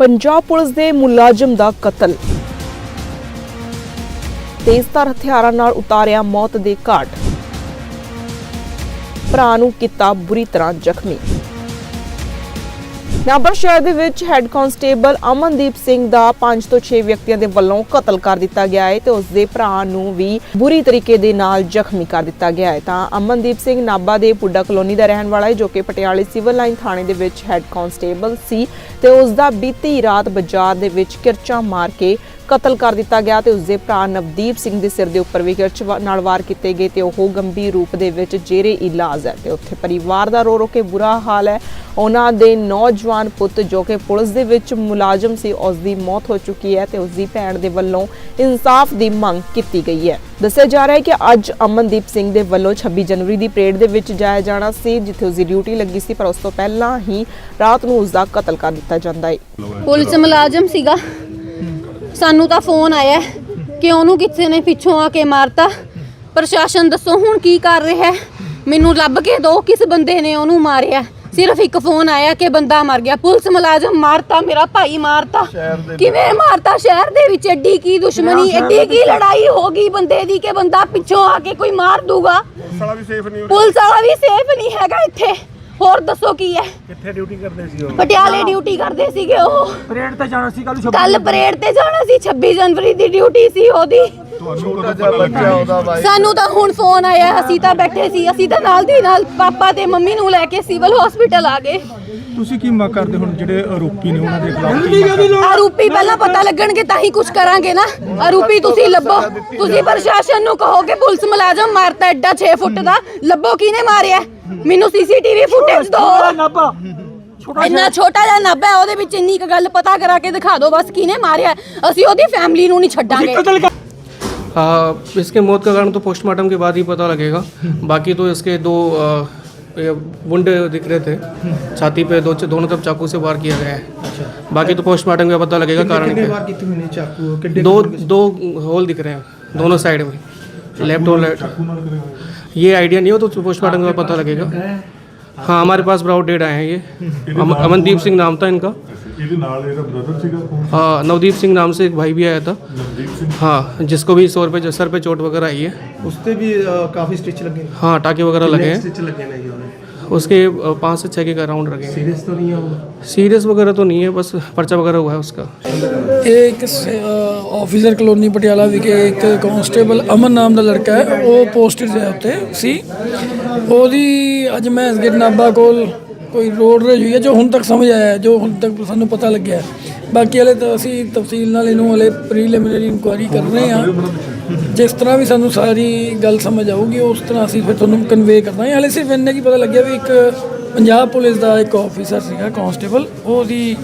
Punjab police ਦੇ ਮੁਲਾਜ਼ਮ ਦਾ ਕਤਲ। ਤੇਜ਼ਧਾਰ ਹਥਿਆਰਾਂ ਨਾਲ ਉਤਾਰਿਆ ਮੌਤ ਦੇ ਘਾਟ। ਭਰਾ ਨੂੰ ਕੀਤਾ ਬੁਰੀ ਤਰ੍ਹਾਂ ਜ਼ਖਮੀ। ਨਾਭਾ ਸ਼ਹਿਰ ਦੇ ਵਿੱਚ ਹੈੱਡ ਕਾਂਸਟੇਬਲ ਅਮਨਦੀਪ ਸਿੰਘ ਦਾ 5 ਤੋਂ 6 ਵਿਅਕਤੀਆਂ ਦੇ ਵੱਲੋਂ ਕਤਲ ਕਰ ਦਿੱਤਾ ਗਿਆ ਹੈ ਤੇ ਉਸ ਦੇ ਭਰਾ ਨੂੰ ਵੀ ਬੁਰੀ ਤਰੀਕੇ ਦੇ ਨਾਲ ਜ਼ਖਮੀ ਕਰ ਦਿੱਤਾ ਗਿਆ ਹੈ। ਤਾਂ ਅਮਨਦੀਪ ਸਿੰਘ ਨਾਭਾ ਦੇ ਪੁੱਡਾ ਕਲੋਨੀ ਦਾ ਰਹਿਣ ਵਾਲਾ ਹੈ, ਜੋ ਕਿ ਪਟਿਆਲੇ ਸਿਵਲ ਲਾਈਨ ਥਾਣੇ ਦੇ ਵਿੱਚ ਹੈੱਡ ਕਾਂਸਟੇਬਲ ਸੀ ਤੇ ਉਸ ਦਾ ਬੀਤੀ ਰਾਤ ਬਾਜ਼ਾਰ ਦੇ ਵਿੱਚ ਕਿਰਚਾ ਮਾਰ ਕੇ ਕਤਲ ਕਰ ਦਿੱਤਾ ਗਿਆ ਤੇ ਉਸਦੇ ਭਰਾ ਨਵਦੀਪ ਸਿੰਘ ਦੇ ਸਿਰ ਦੇ ਉੱਪਰ ਵੀ ਨਾਲ ਵਾਰ ਕੀਤੇ ਗਏ ਤੇ ਉਹ ਗੰਭੀਰ ਰੂਪ ਦੇ ਵਿੱਚ ਜੇਰੇ ਇਲਾਜ ਹੈ ਤੇ ਉੱਥੇ ਪਰਿਵਾਰ ਦਾ ਰੋ ਰੋ ਕੇ ਬੁਰਾ ਹਾਲ ਹੈ। ਉਹਨਾਂ ਦੇ ਨੌਜਵਾਨ ਪੁੱਤ ਜੋ ਕਿ ਪੁਲਿਸ ਦੇ ਵਿੱਚ ਮੁਲਾਜ਼ਮ ਸੀ ਉਸ ਦੀ ਮੌਤ ਹੋ ਚੁੱਕੀ ਹੈ ਤੇ ਉਸ ਦੀ ਭੈਣ ਦੇ ਵੱਲੋਂ ਇਨਸਾਫ ਦੀ ਮੰਗ ਕੀਤੀ ਗਈ ਹੈ। ਦੱਸਿਆ ਜਾ ਰਿਹਾ ਹੈ ਕਿ ਅੱਜ ਅਮਨਦੀਪ ਸਿੰਘ ਦੇ ਵੱਲੋਂ 26 ਜਨਵਰੀ ਦੀ ਪਰੇਡ ਦੇ ਵਿੱਚ ਜਾਇਆ ਜਾਣਾ ਸੀ, ਜਿੱਥੇ ਉਸ ਦੀ ਡਿਊਟੀ ਲੱਗੀ ਸੀ, ਪਰ ਉਸ ਤੋਂ ਪਹਿਲਾਂ ਹੀ ਰਾਤ ਨੂੰ ਉਸ ਦਾ ਕਤਲ ਕਰ ਦਿੱਤਾ ਜਾਂਦਾ ਹੈ। ਪੁਲਿਸ ਮੁਲਾਜ਼ਮ ਸੀਗਾ। ਸਾਨੂੰ ਤਾਂ ਫੋਨ ਆਇਆ ਕਿ ਉਹਨੂੰ ਕਿਸੇ ਨੇ ਪਿੱਛੋਂ ਆ ਕੇ ਮਾਰਤਾ। ਪ੍ਰਸ਼ਾਸਨ ਦੱਸੋ ਹੁਣ ਕੀ ਕਰ ਰਿਹਾ ਹੈ? ਮੈਨੂੰ ਲੱਭ ਕੇ ਦੋ ਕਿਸ ਬੰਦੇ ਨੇ ਉਹਨੂੰ ਮਾਰਿਆ। ਸਿਰਫ ਇੱਕ ਫੋਨ ਆਇਆ ਕਿ ਬੰਦਾ ਮਰ ਗਿਆ। ਪੁਲਿਸ ਮੁਲਾਜ਼ਮ ਮਾਰਤਾ ਮੇਰਾ ਭਾਈ ਮਾਰਤਾ। ਕਿਵੇਂ ਮਾਰਤਾ? ਸ਼ਹਿਰ ਦੇ ਵਿੱਚ ਐਡੀ ਕੀ ਦੁਸ਼ਮਣੀ ਐਡੀ ਕੀ ਲੜਾਈ ਹੋ ਗਈ ਬੰਦੇ ਦੀ ਕਿ ਬੰਦਾ ਪਿੱਛੋਂ ਆ ਕੇ ਕੋਈ ਮਾਰ ਦੂਗਾ? ਸਾਲਾ ਵੀ ਸੇਫ ਨਹੀਂ ਪੁਲਿਸ ਵਾਲਾ ਵੀ ਸੇਫ ਨਹੀਂ ਹੈਗਾ ਇੱਥੇ। ਹੋਰ ਦੱਸੋ ਕੀ ਹੈ? ਕਿੱਥੇ ਡਿਊਟੀ ਕਰਦੇ ਸੀ ਉਹ? ਪਟਿਆਲੇ ਡਿਊਟੀ ਕਰਦੇ ਸੀਗੇ ਉਹ। ਪਰੇਡ ਤੇ ਜਾਣਾ ਸੀ ਕੱਲ ਕੱਲ ਪਰੇਡ ਤੇ ਜਾਣਾ ਸੀ 26 ਜਨਵਰੀ ਦੀ ਡਿਊਟੀ ਸੀ ਉਹਦੀ। ਤੁਹਾਨੂੰ ਕਦੋਂ ਪਤਾ ਲੱਗਿਆ ਉਹਦਾ ਬਾਈ ਸਾਨੂੰ ਤਾਂ ਹੁਣ ਫੋਨ ਆਇਆ ਅਸੀਂ ਤਾਂ ਬੈਠੇ ਸੀ ਅਸੀਂ ਤਾਂ ਨਾਲ ਦੀ ਨਾਲ ਪਾਪਾ ਤੇ ਮੰਮੀ ਨੂੰ ਲੈ ਕੇ ਸਿਵਲ ਹਸਪੀਟਲ ਆ ਗਏ। ਤੁਸੀਂ ਕੀ ਮੰਗ ਕਰਦੇ ਹੁਣ ਜਿਹੜੇ ਆਰੋਪੀ ਨੇ ਉਹਨਾਂ ਦੇ ਖਿਲਾਫ? ਆਰੂਪੀ ਪਹਿਲਾਂ ਪਤਾ ਲੱਗਣਗੇ ਤਾਂ ਹੀ ਕੁਝ ਕਰਾਂਗੇ ਨਾ। ਆਰੂਪੀ ਤੁਸੀਂ ਲੱਭੋ। ਤੁਸੀਂ ਪ੍ਰਸ਼ਾਸਨ ਨੂੰ ਕਹੋ ਕਿ ਪੁਲਿਸ ਮੁਲਾਜ਼ਮ ਮਾਰਤਾ ਐਡਾ 6 ਫੁੱਟ ਦਾ। ਲੱਭੋ ਕਿਹਨੇ ਮਾਰਿਆ? ਮੈਨੂੰ ਸੀਸੀਟੀਵੀ ਫੁਟੇਜ ਦਿਓ ਨਾਭਾ ਛੋਟਾ ਇੰਨਾ ਛੋਟਾ ਜਿਹਾ ਨੱਬ ਹੈ ਉਹਦੇ ਵਿੱਚ ਇੰਨੀ ਕੁ ਗੱਲ ਪਤਾ ਕਰਾ ਕੇ ਦਿਖਾ ਦਿਓ ਬਸ ਕਿਹਨੇ ਮਾਰਿਆ ਅਸੀਂ ਉਹਦੀ ਫੈਮਿਲੀ ਨੂੰ ਨਹੀਂ ਛੱਡਾਂਗੇ ਕਤਲ ਕਰ हाँ इसके मौत का कारण तो पोस्टमार्टम के बाद ही पता लगेगा बाकी तो इसके दो अ, ये वुंड दिख रहे थे छाती पे दो दोनों तरफ चाकू से वार किया गया है बाकी तो पोस्टमार्टम का पता लगेगा कारण ਕਿੰਨੇ क्या ਵਾਰ ਕੀਤੀ ਹੋਈ ਨੇ ਚਾਕੂ ਕਿੱਡੇ दो दो होल दिख रहे हैं दोनों साइड में लेफ्ट और राइट ये आइडिया नहीं हो तो पोस्टमार्टम का पता लगेगा हाँ हमारे पास ब्राउड डेड आए हैं ये अम- अमनदीप सिंह नाम था इनका ਇਹਦੇ ਨਾਲ ਇਹਦਾ ਬ੍ਰਦਰ ਸੀਗਾ ਕੌਣ हाँ नवदीप सिंह नाम से एक भाई भी आया था ਨਵਦੀਪ ਸਿੰਘ हाँ जिसको भी सौ रुपये सर पे चोट वगैरह आई है ਉਸ ਤੇ ਵੀ ਅ, ਕਾਫੀ ਸਟਿਚ ਲੱਗੇ ਨੇ हाँ टाके वगैरह लगे हैं ਸਟਿਚ ਲੱਗੇ ਨੇ ਜੀ ਉਹਨੇ उसके अ, पाँच से छः के राउंड लगे हैं ਸੀਰੀਅਸ ਤਾਂ ਨਹੀਂ ਆ ਉਹ सीरियस वगैरह तो नहीं है बस पर्चा वगैरह हुआ है उसका ਇਹ ਇੱਕ ਆਫੀਸਰ ਕਲੋਨੀ ਪਟਿਆਲਾ ਵਿਖੇ ਇੱਕ ਕਾਂਸਟੇਬਲ ਅਮਨ ਨਾਮ ਦਾ ਲੜਕਾ ਹੈ ਉਹ ਪੋਸਟਡ ਹੈ ਉੱਤੇ ਸੀ ਉਹਦੀ ਅੱਜ ਮੈਂ ਐਸਗੇਟ ਨਾਭਾ ਕੋਲ ਕੋਈ ਰੋਡ ਰੇਜ ਹੋਈ ਹੈ ਜੋ ਹੁਣ ਤੱਕ ਸਮਝ ਆਇਆ ਹੈ, ਜੋ ਹੁਣ ਤੱਕ ਸਾਨੂੰ ਪਤਾ ਲੱਗਿਆ ਹੈ। ਬਾਕੀ ਵਾਲੇ ਤਾਂ ਅਸੀਂ ਤਫਸੀਲ ਨਾਲ ਇਹਨੂੰ ਹਲੇ ਪ੍ਰੀਲਿਮਿਨਰੀ ਇਨਕੁਆਇਰੀ ਕਰ ਰਹੇ ਹਾਂ ਜਿਸ ਤਰ੍ਹਾਂ ਵੀ ਸਾਨੂੰ ਸਾਰੀ ਗੱਲ ਸਮਝ ਆਊਗੀ ਉਸ ਤਰ੍ਹਾਂ ਅਸੀਂ ਫਿਰ ਤੁਹਾਨੂੰ ਕਨਵੇ ਕਰਦਾਂਗੇ। ਹਲੇ ਸਿਰਫ ਇੰਨਾ ਕੀ ਪਤਾ ਲੱਗਿਆ ਵੀ ਇੱਕ ਪੰਜਾਬ ਪੁਲਿਸ ਦਾ ਇੱਕ ਆਫੀਸਰ ਸੀਗਾ ਕਾਂਸਟੇਬਲ ਉਹਦੀ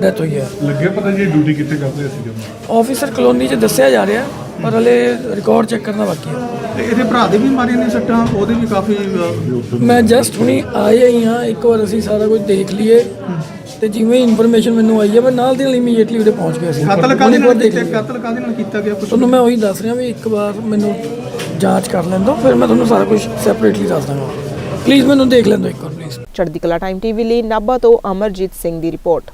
ਡੈਥ ਹੋਈ ਹੈ। ਲੱਗਿਆ ਪਤਾ ਜੀ ਡਿਊਟੀ ਕਿੱਥੇ ਕਰਦੇ ਸੀ ਜਦੋਂ ਆਫੀਸਰ ਕਲੋਨੀ 'ਚ ਦੱਸਿਆ ਜਾ ਰਿਹਾ ਪਰ ਹਲੇ ਰਿਕਾਰਡ ਚੈੱਕ ਕਰਨਾ ਬਾਕੀ ਹੈ। ਤੇ ਇਹਦੇ ਭਰਾ ਦੇ ਵੀ ਮਾਰੇ ਨੇ ਸੱਟਾਂ ਉਹਦੇ ਵੀ ਕਾਫੀ ਮੈਂ ਜਸਟ ਹੁਣੀ ਆਇਆ ਹੀ ਹਾਂ ਇੱਕ ਵਾਰ ਅਸੀਂ ਸਾਰਾ ਕੁਝ ਦੇਖ ਲਈਏ। ਤੇ ਜਿਵੇਂ ਇਨਫੋਰਮੇਸ਼ਨ ਮੈਨੂੰ ਆਈ ਹੈ ਮੈਂ ਨਾਲ ਦੀ ਨਾਲ ਇਮੀਡੀਏਟਲੀ ਉਹਦੇ ਪਹੁੰਚ ਗਿਆ ਸੀ। ਕਤਲ ਕਾਹਦੇ ਨਾਲ ਕੀਤਾ। ਕਤਲ ਕਾਹਦੇ ਨਾਲ ਕੀਤਾ ਗਿਆ ਕੁਝ ਤੁਹਾਨੂੰ ਮੈਂ ਉਹੀ ਦੱਸ ਰਿਹਾ ਵੀ ਇੱਕ ਵਾਰ ਮੈਨੂੰ ਜਾਂਚ ਕਰ ਲੈਣ ਦਿਓ ਫਿਰ ਮੈਂ ਤੁਹਾਨੂੰ ਸਾਰਾ ਕੁਝ ਸੈਪਰੇਟਲੀ ਦੱਸ ਦਾਂਗਾ। ਪਲੀਜ਼ ਮੈਨੂੰ ਦੇਖ ਲੈਣ ਦਿਓ ਇੱਕ ਵਾਰ ਪਲੀਜ਼ ਚੜ੍ਹਦੀ ਕਲਾ ਟਾਈਮ ਟੀਵੀ ਲਈ ਨਾਭਾ ਤੋਂ ਅਮਰਜੀਤ ਸਿੰਘ ਦੀ ਰਿਪੋਰਟ।